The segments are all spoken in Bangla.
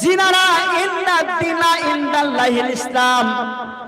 জিনারা ইন্না দিনা ইসলাম।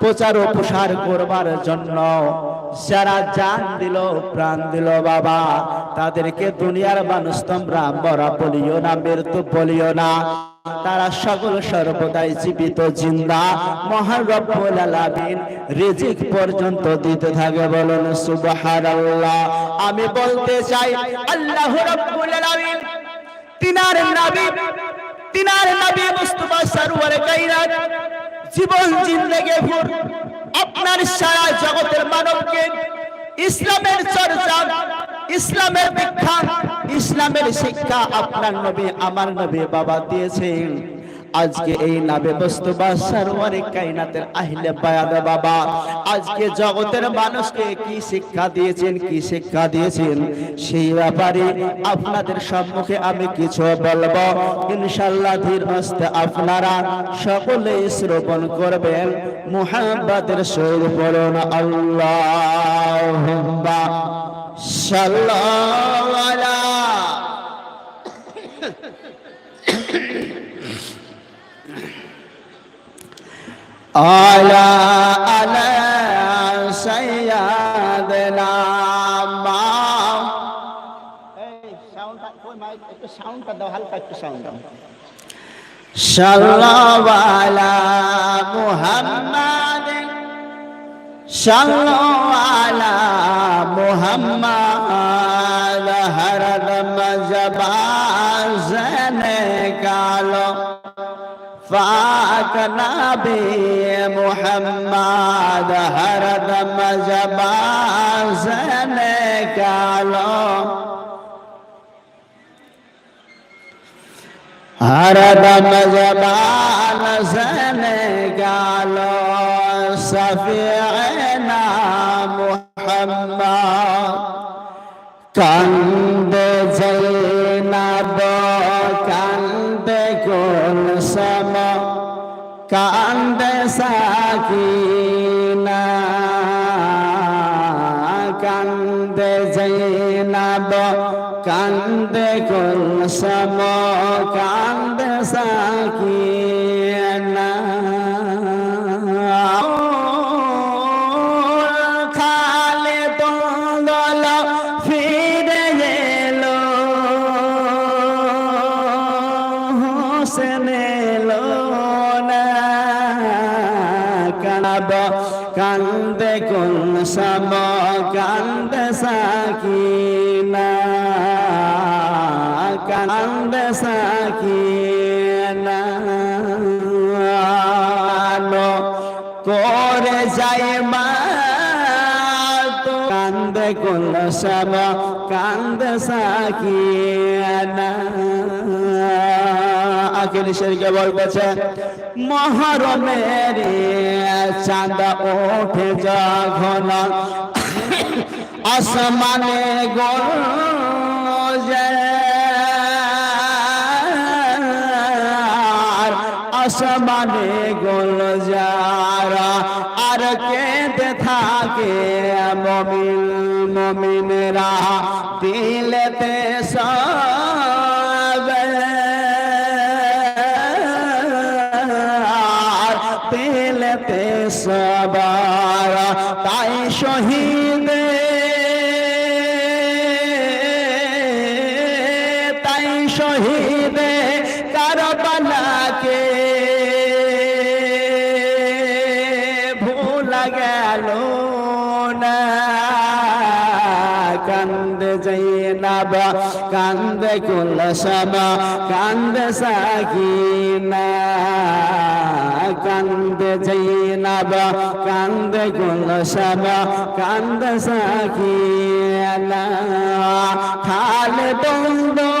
প্রচার ও প্রসার করবার জন্য যারা জান দিল, প্রাণ দিল বাবা, তাদেরকে দুনিয়ার মানুষ তোমরা মরা বলিও না, মৃত্যু বলিও না। তারা সকল সর্বদাই জীবিত জিন্দা। মহান রব্বুল আলামিন রিজিক পর্যন্ত দিতে থাকে বলুন, সুবহানাল্লাহ। আমি বলতে চাই, আল্লাহ রব্বুল আলামিন তিনার নবী, তিনার মুস্তাফা সরওয়ার কায়নাত জীবন জিন্দেগি ভর। আপনার সারা জগতের মানবকে ইসলামের চর্চা, ইসলামের দীক্ষা ইসলামের শিক্ষা আপনার নবী, আমার নবী বাবা দিয়েছেন। আজকে এই নাবে বস্তুবা সরওয়ারে কায়নাতের আহলে বায়াত বাবা। আজকে জগতের মানুষকে কি শিক্ষা দিয়েছেন, কি শিক্ষা দিয়েছেন? সেই ব্যাপারে আপনাদের সম্মুখে আমি কিছু বলব। ইনশাআল্লাহ ধীর হস্তে আপনারা সকলে শ্রবণ করবেন। মুহাম্মাদের সহিত পড়ুন আল্লাহুম্মা সাল্লাল্লাহু আলা আলা আলা সাইয়াদনা মা। এই সাউন্ডটা কই মাইক একটু সাউন্ডটা দাও হালকা একটু সাউন্ড দাও। সাল্লাল্লাহু আলা মুহাম্মাদ সাল্লাল্লাহু আলা মুহাম্মাদ। হরদম জবান কালো। فاك نبي محمد هر دم زبان سے نکالو ہر دم زبان سے نکالو صفیعنا محمد. كان সাকিনা কান্দ জৈনাব কান্দ কুলসম কান্দে সাকিনা সম কান্দে সাকিনা কান্দে সাকিনা করে যায় মা তো কান্দে কোন সম কান্দে সাকিনা আখির শরীকে বলতেছে, মহরমের চাঁদা ওঠে যখন আসমানে গোল আসমানে গোল যারা আর কেঁদে থাকে মমিন মমিনরা। দিলেতে সব কান্দে জৈনাব কান্দে কুলসম কান্দে সাকিনা কান্দে জৈনাব কান্দে কুলসম কান্দে সাকিনা। খালে বন্ধু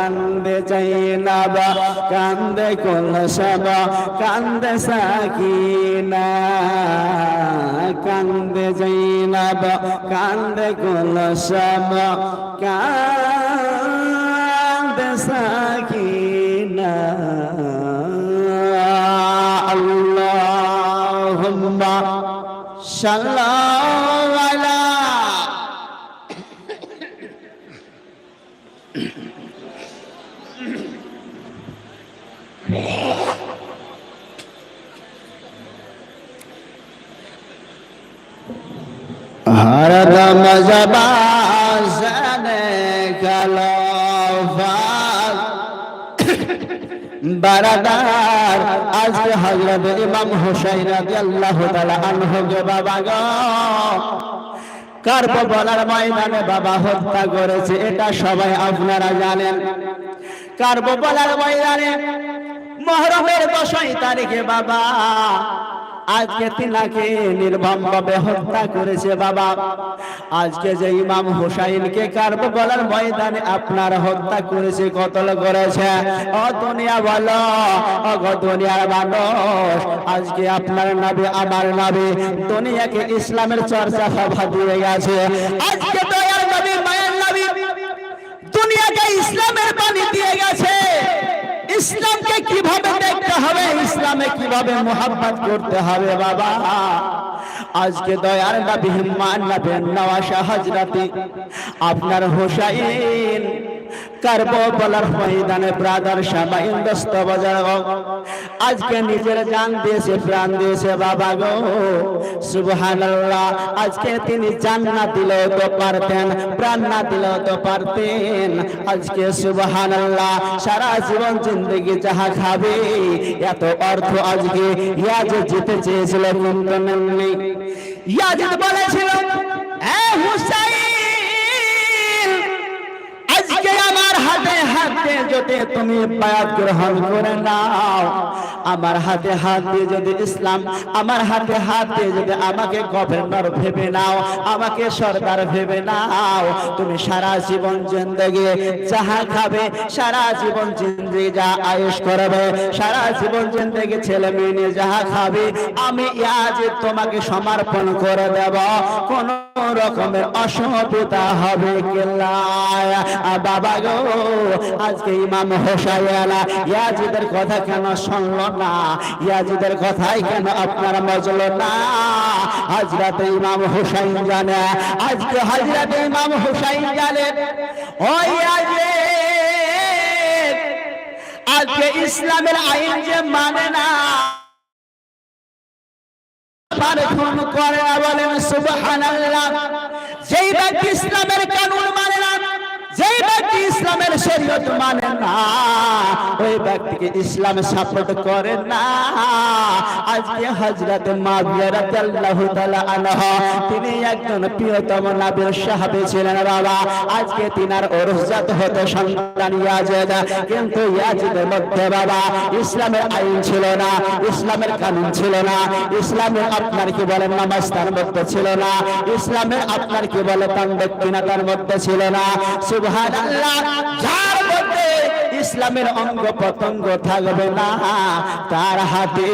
কান্দে চাইনাবা কান্দে কল কলসাবা কান্দে সাকি না কান্দে যাই চাইনাবা কান্দে কল কলসাবা কান্দে সাকি সাকিনা। আল্লাহুম্মা সাল্লাহ গলফাত বারাদার ইমাম হুসাইন তাআলা আনহু বাবা গো কারবালার ময়দানে বাবা হত্যা করেছে এটা সবাই আপনারা জানেন। কারবালার ময়দানে মহরমের দশই তারিখে বাবা। আজকে তিনাকে নির্মম ভাবে হত্যা করেছে বাবা। আজকে যে ইমাম হুসাইনকে কারব বলার ময়দানে আপনার হত্যা করেছে, কতল করেছে? ও দুনিয়া বলো ও দুনিয়ার মানুষ, আজকে আপনার নাবে, আমার নাবে, দুনিয়াকে ইসলামের চর্চা সভা দিয়ে গেছে। আজকে দয়ার নবী দুনিয়াকে ইসলামের বাণী দিয়ে গেছে। ইসলামকে কীভাবে দেখতে হবে, ইসলামে কীভাবে মোহাম্মত করতে হবে, বাবা। আজকে দয়ার নবী হিম্মান নবী নওয়াশা হজরতি আপনার হোসাইন কারবালার ময়দানে ব্রাদার বাজার আজকে নিজের জান দিয়েছে, প্রাণ দিয়েছে বাবা গো। সুবহানাল্লাহ, আজকে তিনি জান না দিলেও তো পারতেন, প্রাণ না দিলেও তো পারতেন। আজকে সুবহানাল্লাহ, সারা জীবন জিন্দগি যাহা খাবে, এত অর্থ আজকে ইয়াজ জিতে চেয়েছিল কিন্তু নেননি। ইয়াজিদ বলেছিল, এ হুসাইন আজকে আমার হাতে যদি তুমি বায়াত গ্রহণ করে নাও, আমার হাতে হাত দিয়ে যদি ইসলাম, আমার হাতে হাত দিয়ে যদি আমাকে গভর্নর ভেবে নাও, আমাকে সরকার ভেবে নাও, তুমি সারা জীবন জিন্দগি যাহা খাবে, সারা জীবন জিন্দগি যা আয়ুষ করবে, সারা জীবন জিন্দগি ছেলে মেয়ে যাহা খাবে, আমি আজ তোমাকে সমর্পণ করে দেব। কোন রকমের অসুবিধা হবে কেল্লায় বাবা গো আজকে ইমাম হোসাইয়ালা ইয়াজিদের কথা কেন শুনলো না? ইয়াজিদের কথাই কেন আপনার মজলো না? হাজরাতে ইমাম হোসাইন জানে। আজকে হাজরাতে ইমাম হোসাইন জানে। ওই আজকে আজকে ইসলামের আইন যে মানে না করে বলেন সুবহানাল্লাহ। যেই ব্যক্তি ইসলামের কানুন মানে না যেই ব্যক্তি ইসলামের শরীয়ত মানে না, ওই ব্যক্তিকে ইসলাম সাপোর্ট করে না। আজকে হযরত মাবিয়া রাদিয়াল্লাহু তাআলা আনহা, তিনি একজন প্রিয়তম নবীর সাহাবী ছিলেন বাবা। আজকে তিনার ওরজাত হতে সন্তান ইয়াজিদ। কিন্তু ইয়াজিদের মধ্যে বাবা, ইসলামের আইন ছিল না, ইসলামের কানুন ছিল না। ইসলামের আপনার কি বলেন নামাজ তার মধ্যে ছিল না ইসলামের আপনার কি বলে তান্ডব তার মধ্যে ছিল না। সুবহানাল্লাহ যার মধ্যে ইসলামের অঙ্গ প্রত্যঙ্গ থাকবে না। তার হাতে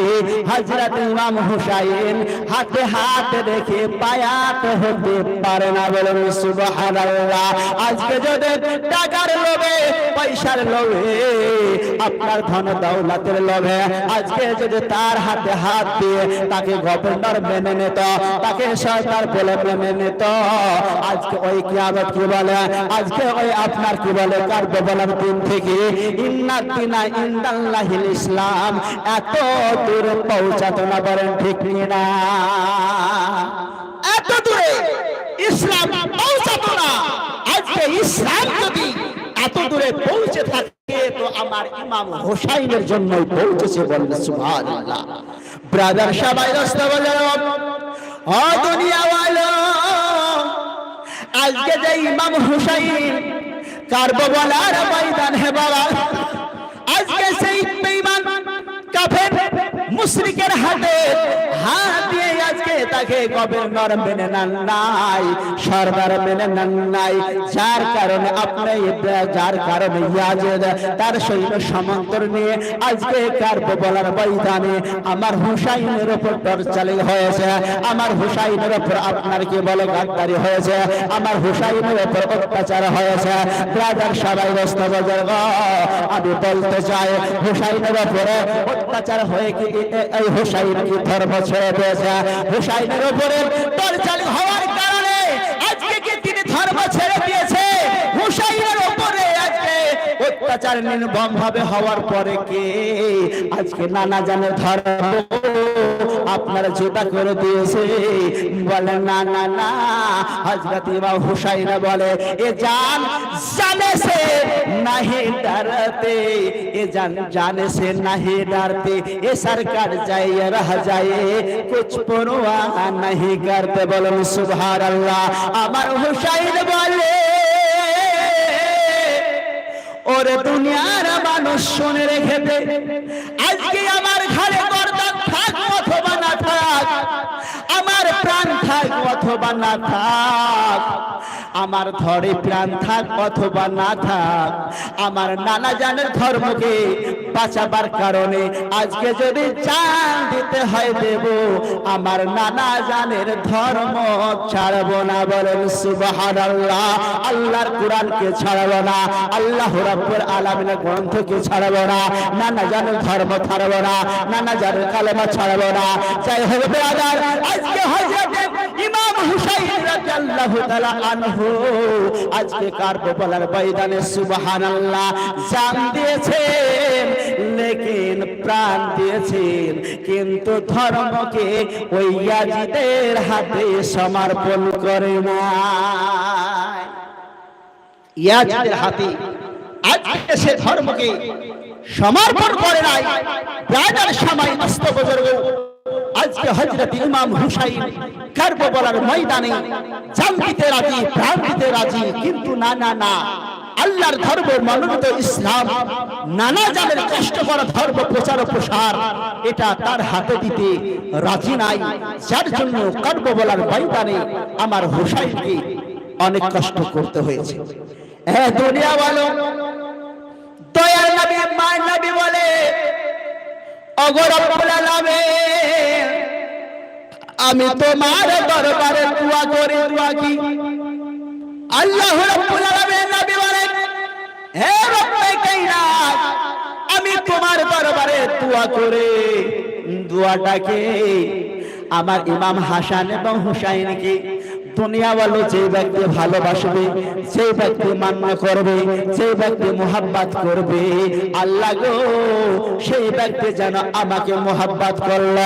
হযরত ইমাম হুসাইন হাতে হাত রেখে পায়াত হতে পারে না সুবহানাল্লাহ। আজকে যদি টাকার লোভে, পয়সার লোভে, আপনার ধন দৌলতের লোভে, আজকে যদি তার হাতে হাত দিয়ে তাকে গভর্নর মেনে নিত, তাকে সরকার বলে মেনে নিত, আজকে ওই কিয়ামত কি বলে? আজকে ওই আপনার কি বলে? কার্য বলার দিন থেকে। ইন্নার দিনা ইন্দাল্লাহিল ইসলাম। এত দূর পৌঁছাতো না, বলেন ঠিক না? এত দূরে ইসলাম পৌঁছাতো না। আজকে ইসলাম যদি এত দূরে পৌঁছে থাকে, তো আমার ইমাম হোসাইনের আজকে যে ইমাম হুসাইন কারবালার ময়দান হে বাবা। আজকে সেই বেঈমান কাফের মুশরিকের হাতে হাত দিয়ে আজকে তাকে গভর্নর মেনে নেন নাই, সরদার মেনে নেন নাই। যার কারণে আপনি যার কারণে ইয়াজেদ, তার সৈন্য সমান্তর নিয়ে আজকে কারবালার ময়দানে আমার হুসাইনের উপর টর্চালি হয়েছে। আমার হুসাইনের উপর আপনার কি বলে গাদ্দারি হয়েছে? আমার হুসাইনের উপর অত্যাচার হয়েছে। ব্রাদার সবাই ব্যস্ত বাজার আমি বলতে চাই, হুসাইনের উপরে অত্যাচার হয়ে কি এই হুসাইন কি ধর্ম ছেড়ে দিয়েছে? হুসাইনের উপরে টর্চার হওয়ার কারণে আজকে কি তিনি ধর্ম ছেড়ে দিয়েছে? হুসাইনের অত্যাচার নির্মম ভাবে হওয়ার পরে কে আজকে নানা জানের ধর্ম আপনারা জোটা করে দিয়েছে বলে না না না হজরত ইমাম হুসাইন বলে এ জান জানে সে নাহি ডরতে এ জান জানে সে নাহি डरते ये सरकार जाए रह जाए कुछ परवाह नहीं करते बोलो सुबहान अल्लाह আমার হুসাইন বলে ওরে দুনিয়ার মানুষ শুনে রেখে দে আজকে আমার ঘরে বরদান থাক অথবা না থাক, আমার প্রাণ থাক অথবা না থাক। আমার ধরে প্রাণ থাক অথবা না থাক, আমার নানা জানের ধর্মকে বাঁচাবার কারণে আজকে যদি চান দিতে হয় দেব, আমার নানা জানের ধর্ম ছাড়ব না বলেন সুবাহান আল্লাহ আল্লাহর কোরআনকে ছাড়ব না, আল্লাহ রাব্বুল আলামিনের গ্রন্থকে ছাড়ব না, নানা জানের ধর্ম ছাড়ব না, নানা জানের কালেমা ছাড়ব না। যাই হোক আজকে হযরত ইমাম হুসাইন রাদিয়াল্লাহু তাআলা আনহু আজকে কারবালার ময়দানে সুবহানাল্লাহ। জান দিয়েছেন, লেকিন প্রাণ দিয়েছেন। কিন্তু ধর্মকে ওই ইয়াজিদের হাতে সমর্পণ করে না ইয়াজিদের হাতে আজকে সে ধর্মকে সমর্পণ করে নাই। রাজার সময় মস্ত বুজুর্গ আজকে হজরত ইমাম হুসাইন কারবালার ময়দানে জান দিতে রাজি প্রাণ দিতে রাজি, কিন্তু না না না। আল্লাহর ধর্ম মনোনীত ইসলাম, নানা জানের কষ্ট করা ধর্ম প্রচার প্রসার, এটা তার হাতে দিতে রাজি নাই। যার জন্য কারবালার ময়দানে আমার হুসাইনকে অনেক কষ্ট করতে হয়েছে। হ্যাঁ দুনিয়া বলো দয়ার নবী মায়ের নবী বলে আমি তোমার দরবারে দোয়া করি, দোয়া কি আল্লাহ রাব্বুল আলামিন নবী বলেন, হে রব্বে কায়নাত আমি তোমার দরবারে দোয়া করে। দোয়াটাকে আমার ইমাম হাসান এবং হুসাইনকে দুনিয়া বলো যে ব্যক্তি ভালোবাসবে সেই ব্যক্তি মান্য করবে, যে ব্যক্তি মোহাব্বত করবে, আল্লাহ গো, সেই ব্যক্তি যেন আমাকে মোহাব্বত করল।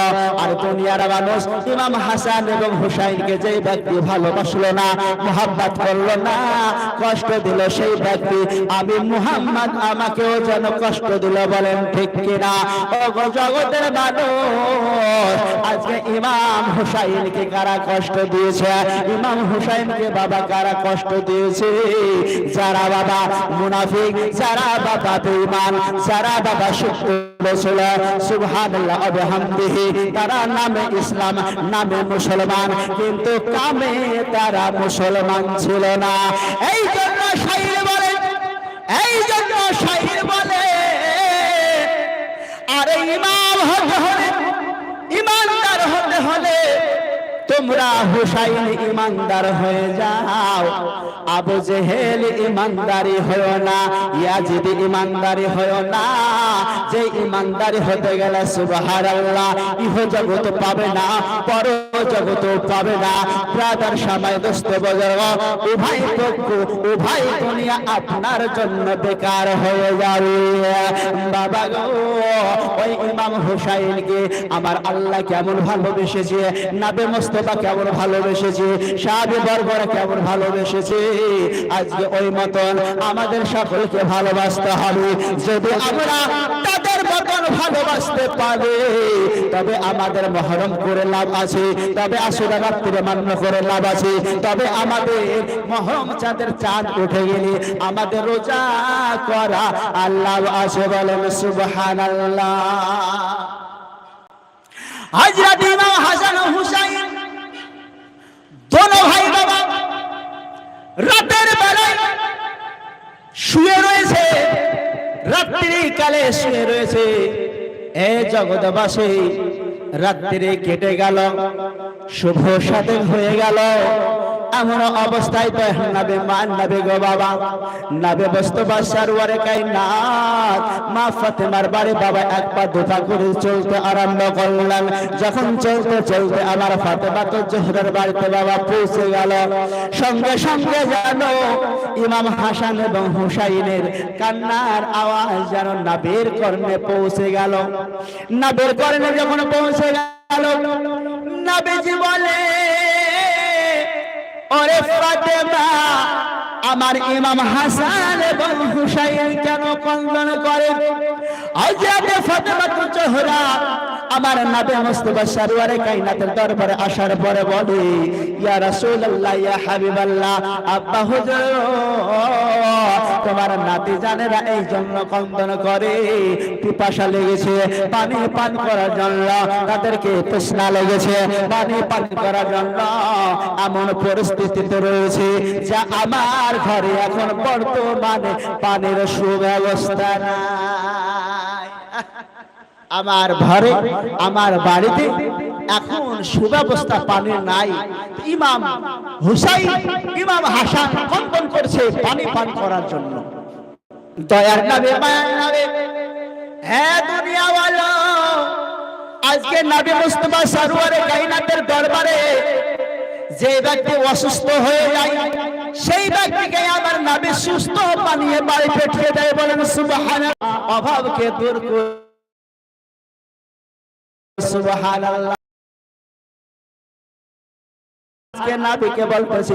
আর দুনিয়ার মানুষ ইমাম হাসান এবং হুসাইনকে যে ব্যক্তি ভালোবাসলো না, মোহাব্বত করল না, কষ্ট দিল সেই ব্যক্তি। আমি মুহাম্মদ, আমাকেও যেন কষ্ট দিল, বলেন ঠিক কিনা? ও জগতের মানুষ, আজকে ইমাম হুসাইনকে কারা কষ্ট দিয়েছে? ইমাম হুসাইনকে বাবা কারা কষ্ট দিয়েছে? যারা বাবা মুনাফিক, যারা বাবা বেঈমান, যারা বাবা শুক্র তারা নামে ইসলাম, নামে মুসলমান, কিন্তু কামে তারা মুসলমান ছিল না। এই জন্য বলে, এই জন্য বলে, আরে ইমাম ইমানদার হতে হলে তোমরা হুসাইন ইমানদার হয়ে যাও। আবু জেহেল ইমানদারি হয় না, ইয়াজিদ ইমানদারি হয় না। যে ইমানদারি হতে গেলে সুবহানাল্লাহ, ইহ জগৎ পাবে না, পর জগৎ পাবে না। ব্রাদার সময় দোস্ত বজর উভয় পক্ষ, উভয় দুনিয়া আপনার জন্য বেকার হয়ে যাবে। বাবা গো, ওই ইমাম হুসাইনকে আমার আল্লাহ কেমন ভালোবেসেছে, নাবে মোস্তফা কেমন ভালোবেসেছে? সাহাবি বর্বরা কেমন ভালোবেসেছে? আজকে ওই মতন আমাদের সকলকে ভালোবাসতে হবে। যদি আমরা ভালোবাসতে পারে, তবে আমাদের মহরম করে লাভ আছে, তবে তবে আমাদের চাঁদের চাঁদ আমাদের রোজা করা আল্লাহ আছে হুসাইন দোনো ভাই বাবা রাতের বেলায় শুয়ে রয়েছে রাত্রি কালে শুয়ে রয়েছে। এ জগৎবাসী রাত্রি কেটে গেল শুভ সাথে হয়ে গেল। এমন অবস্থায় তো নাবে মান নাবে গো বাবা। নাবে বস্তু বাসার ওয়ারে কাইনাত। মা ফাতেমার বাড়ি বাবা এক পা দুপা করে চলতে আরম্ভ করলেন। যখন চলতে চলতে আমার ফাতেমা তো জোহরের বাড়িতে বাবা পৌঁছে গেল। সঙ্গে সঙ্গে যেন ইমাম হাসান এবং হুসাইনের কান্নার আওয়াজ যেন নাবের কর্ণে পৌঁছে গেল। নাবের কর্ণে যখন পৌঁছে গেল, নাবিজি বলে ওরে ফাতেমা আমার ইমাম হাসান এবং হুসাইন কেন কন্দন করে। আজাদে ফাতেমা আমার নাবে মুস্তাফা সারওয়ারে কায়নাতের দরবারে আসার পরে বলে, ইয়া রাসূলুল্লাহ, ইয়া হাবিবাল্লাহ, আব্বা হুজুর, তোমার নাতি জানেরা এই জন্য কন্দন করে, পিপাসা লেগেছে, পানি পান করার জন্য তাদেরকে তৃষ্ণা লেগেছে, পানি পান করার জন্য এমন পরিস্থিতিতে রয়েছে যা আমার ঘরে এখন বর্তমানে পানির সুব্যবস্থা নাই। আমার ঘরে, আমার বাড়িতে এখন সুব্যবস্থা পানির নাই। ইমাম হুসাইন, ইমাম হাসান কন্দন করছে পানি পান করার জন্য। দয়ার নাবে মায়ার নাবে হ্যাঁ দুনিয়াওয়ালা, আজকে নবী মুস্তফা সরোয়ারে কাইনাতের দরবারে যে ব্যক্তি অসুস্থ হয়ে যায়, সেই ব্যক্তিকে আমার নামে সুস্থ বানিয়ে বাড়ি পাঠিয়ে দেয় বলেন সুবাহান অভাবকে দূর করে। সুবহানাল্লাহ। আজকে নবীকে বলতেছি